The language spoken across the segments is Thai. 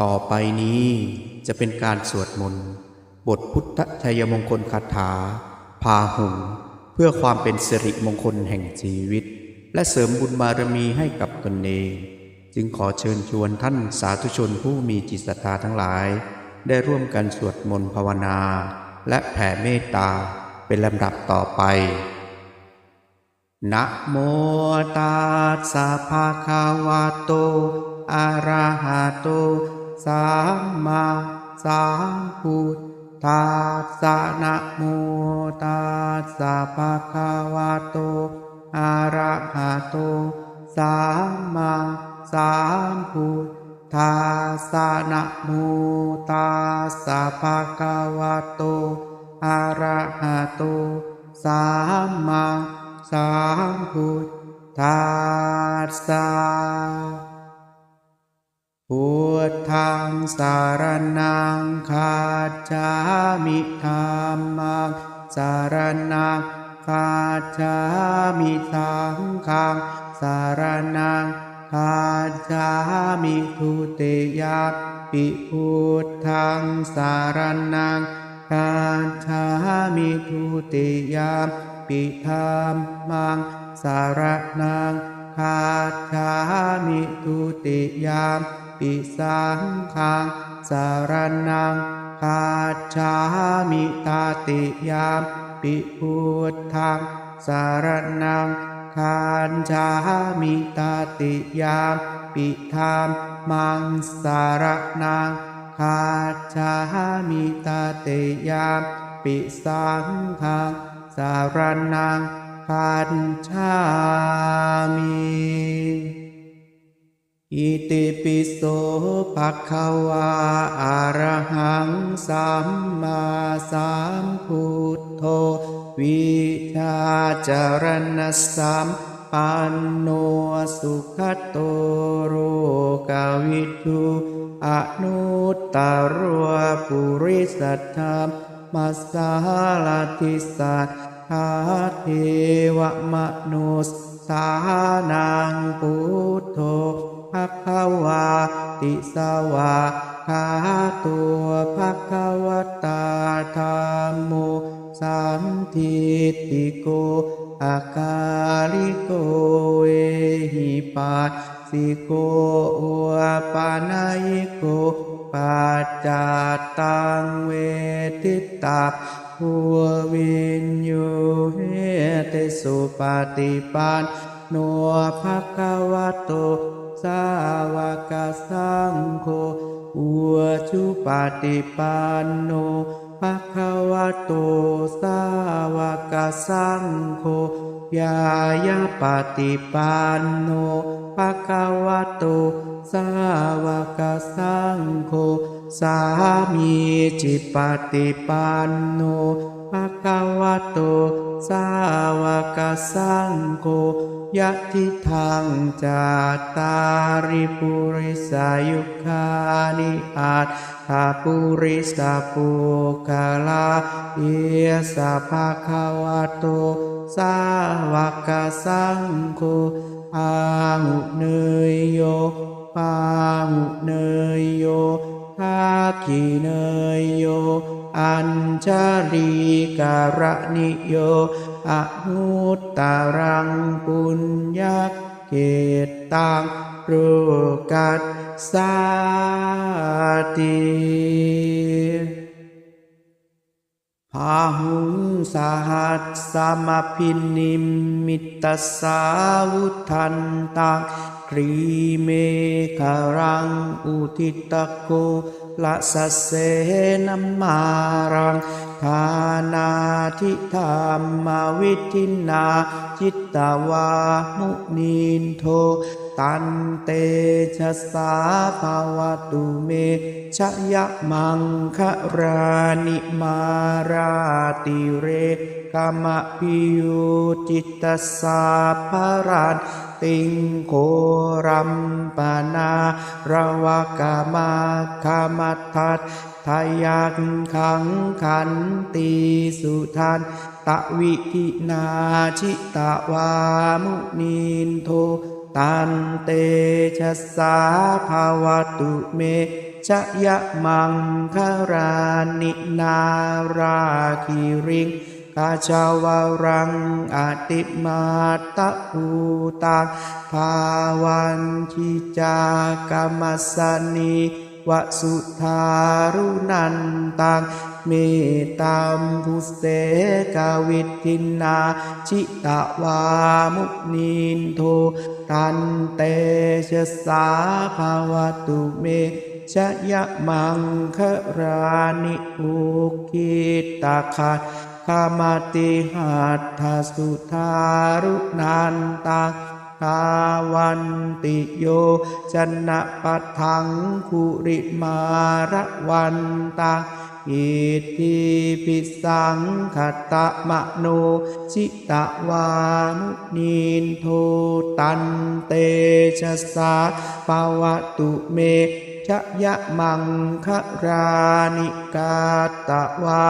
ต่อไปนี้จะเป็นการสวดมนต์บทพุทธชัยมงคลคาถา พาหุง เพื่อความเป็นสิริมงคลแห่งชีวิต และเสริมบุญบารมีให้กับตนเอง จึงขอเชิญชวนท่านสาธุชนผู้มีจิตศรัทธาทั้งหลาย ได้ร่วมกันสวดมนต์ภาวนา และแผ่เมตตาเป็นลำดับต่อไป นะโมตัสสะภะคะวะโตอะระหะโต สัมมาสัมพุทธัสะนะโมตัสสะภะคะวะโตอะระหะโตสัมมาสัมพุทธัสะนะโมตัสสะภะคะวะโตอะระหะโตสัมมาสัมพุทธัสสะพุ ทธังสารนังคาจามิธรรมังสารนังคาจามิสังฆังสารนังคาจามิทุติยาปิพุทธังสารนังคาจามิทุติยาปิธรรมังสารนังคาจามิทุติยา ปิสังฆังสารนังคาจามิตาติยามปิพุทธังสารนังคาจามิตาติยามปิธรรมังสารนังคาจามิตาติยามปิสังฆังสารนังคันชามิ อิติปิโสภะคะวาอะระหังสัมมาสัมพุทโธวิชาจารณสัมปันโนสุขโตโรกาวิทูอนุตตรวปุริสัทธรรมมัสสาลทิสัทธาเทวมนุสสานังพุทโธ ภะคะวาติสวาคาตัวภะคะวตาธรรมโมสันทิติโกอาการิโกเอหิปัสสิโกอุปานายิโกปัจจาตังเวทิตาภูวินโยเฮเตสุปฏิปันโนภะคะวะโต สาวกสังโฆอุชุปฏิปันโนภะคะวะโตสาวกสังโฆยายาปฏิปันโนภะคะวะโตสาวกสังโฆสามีจิปฏิปันโน ภะคะวะโต สาวกสังโฆยะทิทางจาตาริปุริสายุคานิอาตถาปุริสาปุคาลาเอสะภะคะวะโต สาวกสังโฆอาหุเนยโยปาหุเนยโย ภาคีเนยโย อัญชาลีการนิโยอนุตตรังปุญญาเกตตังรูกัสสาติพาหุงสหัสสมพินิมมิตสาวุทันตัง ครีเมฆรังอุทิตโกละสะเสนมารังทานาทิธรรมวิทินาจิตตวามุนินโทตันเตชะสาภาวตุเมชะยะมังคะรานิมาราติเรกามะพิยุจิตตสาภาราน ติงโครัมปนาระวกามาคามัตทัตทายักขังขันตีสุทันตะวิทินาชิตะวามุนินโทตันเตชะสาภาวตุเมชชยมังคารานินาราคิริง กาชาวารังอติมาตะภูตังภาวันชิจากรรมสนีวสุธารุนันตังเมตตามภุเสกาวิทินนาชิตวามุนีนโทตันเตชะสาภาวตุเมชะยะมังครานิอุกิตาคั ดคามาติหัตถสุธารุนันตังทาวันติโยชนะปัทังคุริมาระวันตาอิทิปิสังขตะมะโนชิตะวามุนีนโทตันเตชะสาปวตุเม ชยะมังครานิกาตะวา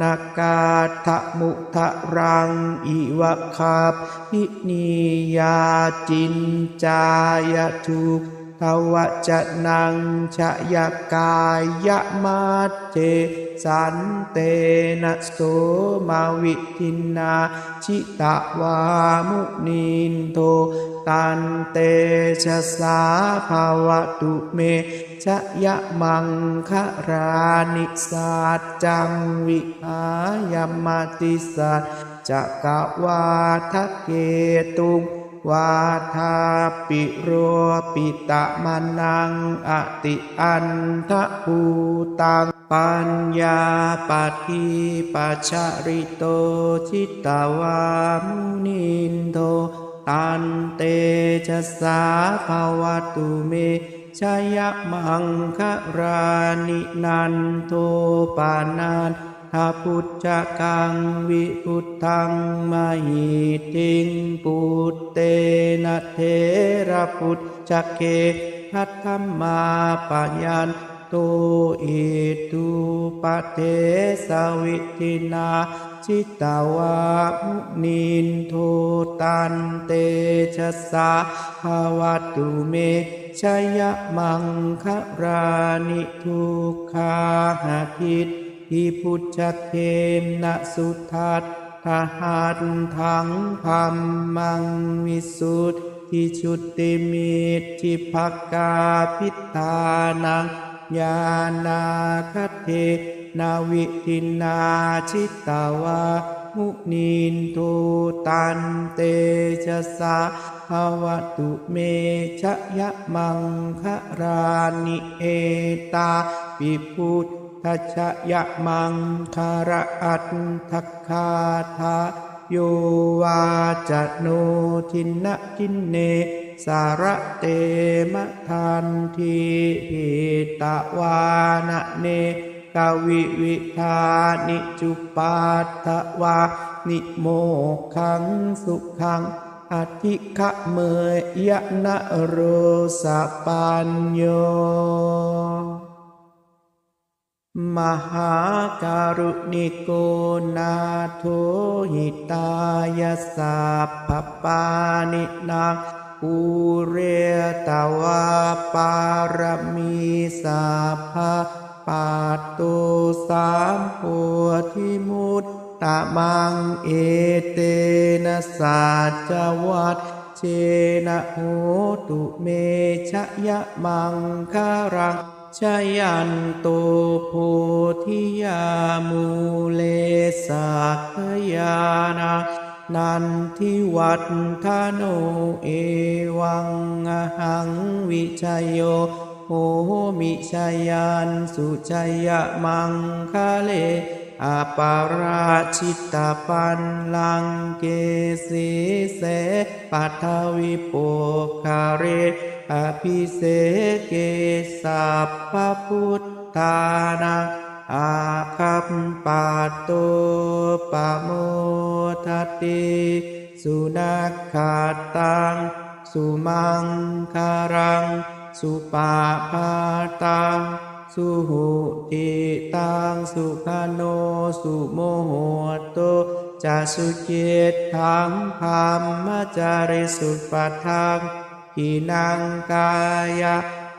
นากาทะมุทะรังอิวะคาพินียาจินจายทุก ทวจะนังชะยกายะมาเจ สันเตนะโสมาวิทินนาชิตะวามุนีนโทตันเตชะสาภาวตุเมชะยะมังคะรานิสัจจังวิหายมาติสัจจะกะวาทะเกตุง วาทาปิโรปิตะมานังอติอันทะภูตังปัญญาปัฏฐิปัจฉริโตชิตาวามุนินโทตันเตชะสาภาวตุเมชยมังคะรานินันโทปานัน ถ้าพุทธกังวิพุทธังมหิติงปุตเตนะเทระพุทธเกทัตธรรมาปัญญนโตอิตุปะเทสวิทินาชิตาวามุนินโทตันเตชะสาภาวตุเมชยมังครานิทุกขาหาคิด อิพุทธเทมนะสุทัตทหัตถังพัมมังวิสุทธิชุติมิตทิภกาพิธานังญาณาคเทนาวิทินาชิตาวามุนีนโทตันเตชะสาภาวตุเมชยมังครานิเอตาปิพุทธ ทัชยะมังคาระอัตทคาทาโยวาจโนทินนะทินเน สารเตมะทันทีหิตะวานะเนกาวิวิธานิจุปัตถวา นิโมขังสุขังอธิขะเมยยะนะโรสะปัญโย มหาการุณิโกนาโทหิตายาสัพพปานินาปุเรตวาปารมีสัพพะปาโตสามโพธิมุตตะมังเอเตนะสัจวัตเชนะโหตุเมชยมังคารัง ชยันโตโพธิยามูเลสักยานานันทิวัฒทโนเอวังหังวิชยโยโหมิชยันสุชัยมังคะเลอาปาราชิตาปันลังเกสีเสปัทวิโปคาเร อภิเสเกสัพพพุทธานังอาคัมปาโตปะโมทติสุนัขขาตัง สุมังคารัง สุปาพาตัง สุหุติตัง สุขโน สุโมโหโตจะสุเกตทังพามมจาริสุปทัง หินังกาย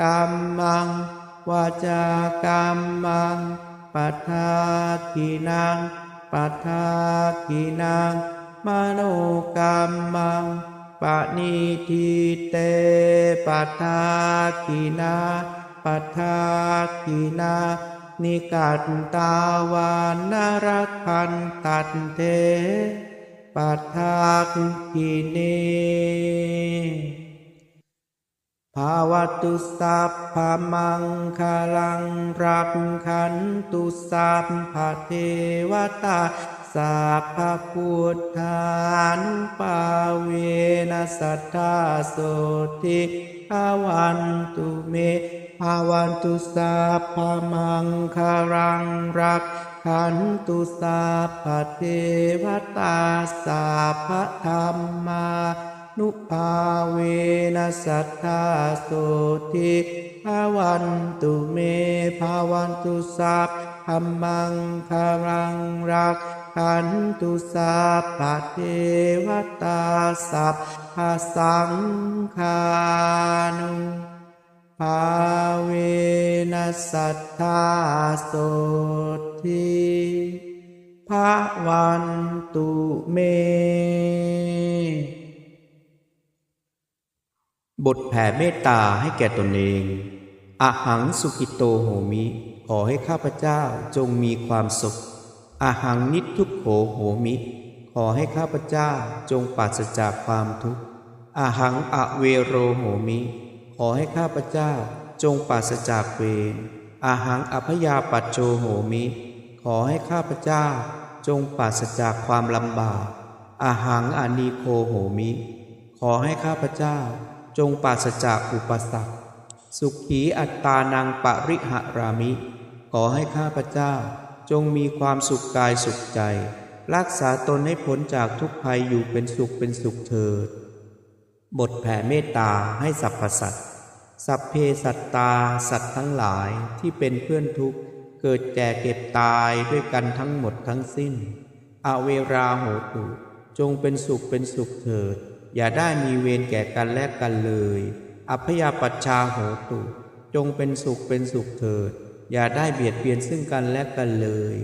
กรรมังวาจากรรมังปัทากินังปัทากินังมโนกรรมังปณิทิเตปัทากินาปัทากินานิกัตตาวานรคันตันเทปัทากิเน ภาวตุสัพพมังคลังรักขันตุสัพพเทวตาสัพพพุทธานุปาเวนัสสัทธาโสติภาวันตุเมภาวันตุสัพพมังคลังรักขันตุสัพพเทวตาสัพพธรรมา นุภาเวนัสัทธาโสติภาวันตุเมภาวันตุสัพพมังคารังรักขันตุสัพพเทวตาสัพพสังฆานุภาเวนัสสัทธาโสติภาวันตุเม บทแผ่เมตตาให้แก่ตนเองอหังสุกิโตโหมิ ขอให้ข้าพเจ้าจงมีความสุขอหังนิทุกโขโหมิ ขอให้ข้าพเจ้าจงปราศจากความทุกข์อหังอเวโรโหมิ ขอให้ข้าพเจ้าจงปราศจากเวรอหังอภยาปัจโจโหมิ ขอให้ข้าพเจ้าจงปราศจากความลำบากอหังอานีโคโหมิ ขอให้ข้าพเจ้า จงปราศจากอุปสรรค สุขีอัตตานังปริหรามิ ขอให้ข้าพเจ้า จงมีความสุขกายสุขใจ รักษาตนให้พ้นจากทุกภัยอยู่เป็นสุขเป็นสุขเถิด บทแผ่เมตตาให้สรรพสัตว์สัพเพสัตตาสัตว์ทั้งหลายที่เป็นเพื่อนทุกข์ เกิดแก่เก็บตายด้วยกันทั้งหมดทั้งสิ้น อเวราโหตุจงเป็นสุขเป็นสุขเถิด อย่าได้มีเวรแก่กันและกันเลย อัพยาปัชชาโหตุ จงเป็นสุขเป็นสุขเถิด อย่าได้เบียดเบียนซึ่งกันและกันเลย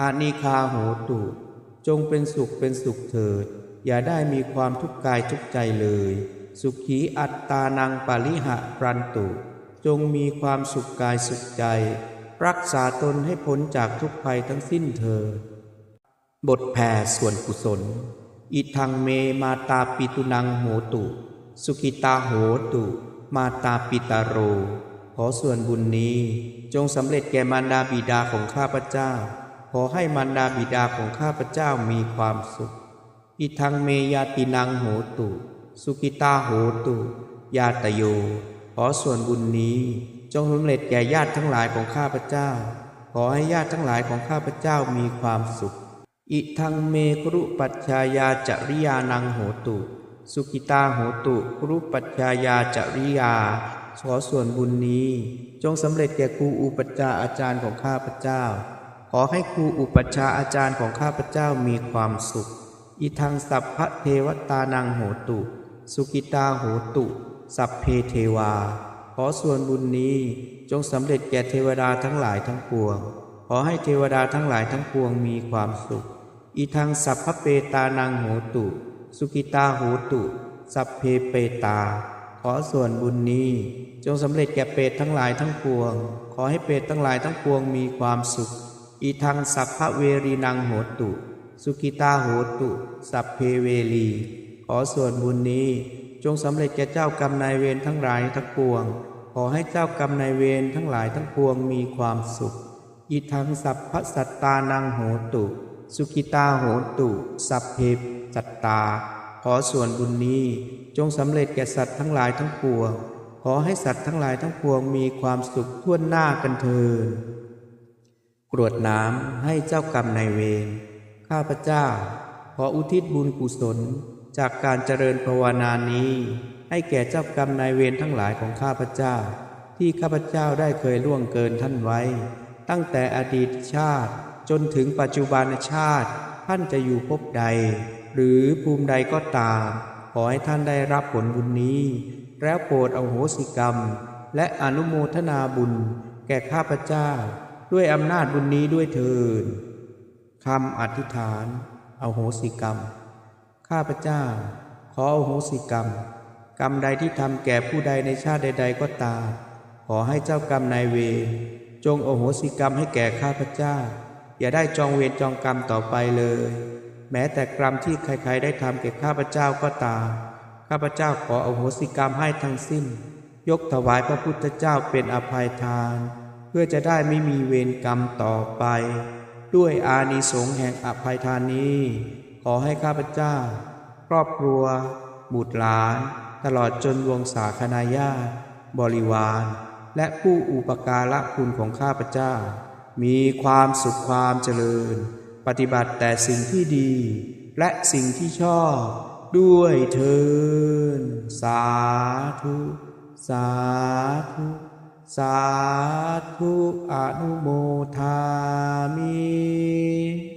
อานิคาโหตุ จงเป็นสุขเป็นสุขเถิด อย่าได้มีความทุกข์กายทุกใจเลย สุขีอัตตานังปาริหะปรันตุ จงมีความสุขกายสุขใจ รักษาตนให้พ้นจากทุกภัยทั้งสิ้นเถิดบทแผ่ส่วนกุศล อิทังเมมาตาปิตุนังโหตุ สุกิตาโหตุ มาตาปิตาโร ขอส่วนบุญนี้จงสำเร็จแก่มารดาบิดาของข้าพเจ้า ขอให้มารดาบิดาของข้าพเจ้ามีความสุข อิทังเมยาตินังโหตุ สุกิตาโหตุ ยาตโย ขอส่วนบุญนี้จงสำเร็จแก่ญาติทั้งหลายของข้าพเจ้า ขอให้ญาติทั้งหลายของข้าพเจ้ามีความสุข อิทังเมกรุปัจชายาจริยานังโหตุ สุกิตาโหตุกรุปัจชายาจริยา ขอส่วนบุญนี้ จงสำเร็จแก่ครูอุปัชฌาย์อาจารย์ของข้าพเจ้า ขอให้ครูอุปัชฌาย์อาจารย์ของข้าพเจ้ามีความสุข อิทังสัพพะเทวตานังโหตุ สุกิตาโหตุ สัพเพเทวา ขอส่วนบุญนี้จงสำเร็จแก่เทวดาทั้งหลายทั้งปวง ขอให้เทวดาทั้งหลายทั้งปวงมีความสุข อีทังสัพพเปตานังโหตุ สุกิตาโหตุ สัพเพเปตา ขอส่วนบุญนี้ จงสำเร็จแก่เปตทั้งหลายทั้งปวง ขอให้เปตทั้งหลายทั้งปวงมีความสุข อีทังสัพพเวรีนังโหตุ สุกิตาโหตุ สัพเพเวลีขอส่วนบุญนี้ จงสำเร็จแก่เจ้ากรรมนายเวรทั้งหลายทั้งปวง ขอให้เจ้ากรรมนายเวรทั้งหลายทั้งปวงมีความสุขอิทังสัพพสัตตานังโหตุ สุขิตาโหตุ สัพเพสัตตา ขอส่วนบุญนี้จงสำเร็จแก่สัตว์ทั้งหลายทั้งปวง ขอให้สัตว์ทั้งหลายทั้งปวงมีความสุขทั่วหน้ากันเทินกรวดน้ำให้เจ้ากรรมนายเวร ข้าพเจ้า ขออุทิศบุญกุศล จากการเจริญภาวนานี้ ให้แก่เจ้ากรรมนายเวรทั้งหลายของข้าพเจ้า ที่ข้าพเจ้าได้เคยล่วงเกินท่านไว้ ตั้งแต่อดีตชาติ จนถึงปัจจุบันชาติ ท่านจะอยู่ภพใด หรือภูมิใดก็ตาม ขอให้ท่านได้รับผลบุญนี้ แล้วโปรดอโหสิกรรม และอนุโมทนาบุญ แก่ข้าพเจ้า ด้วยอำนาจบุญนี้ด้วยเถิดคำอธิษฐานเอาโหสิกรรม ข้าพเจ้า ขออโหสิกรรม กรรมใดที่ทำแก่ผู้ใดในชาติใด ๆ ก็ตาม ขอให้เจ้ากรรมนายเวรจงโอโหสิกรรมให้แก่ข้าพเจ้า อย่าได้จองเวรจองกรรมต่อไปเลย แม้แต่กรรมที่ใครๆได้ทำแก่ข้าพเจ้าก็ตาม ข้าพเจ้าขออโหสิกรรมให้ทั้งสิ้น ยกถวายพระพุทธเจ้าเป็นอภัยทาน เพื่อจะได้ไม่มีเวรกรรมต่อไป ด้วยอานิสงส์แห่งอภัยทานนี้ ขอให้ข้าพเจ้า ครอบครัว บุตรหลาน ตลอดจนวงศาคณาญาติบริวาร และผู้อุปการะคุณของข้าพเจ้า มีความสุขความเจริญ ปฏิบัติแต่สิ่งที่ดี และสิ่งที่ชอบ ด้วยเทินสาธุ สาธุ สาธุ อนุโมทามิ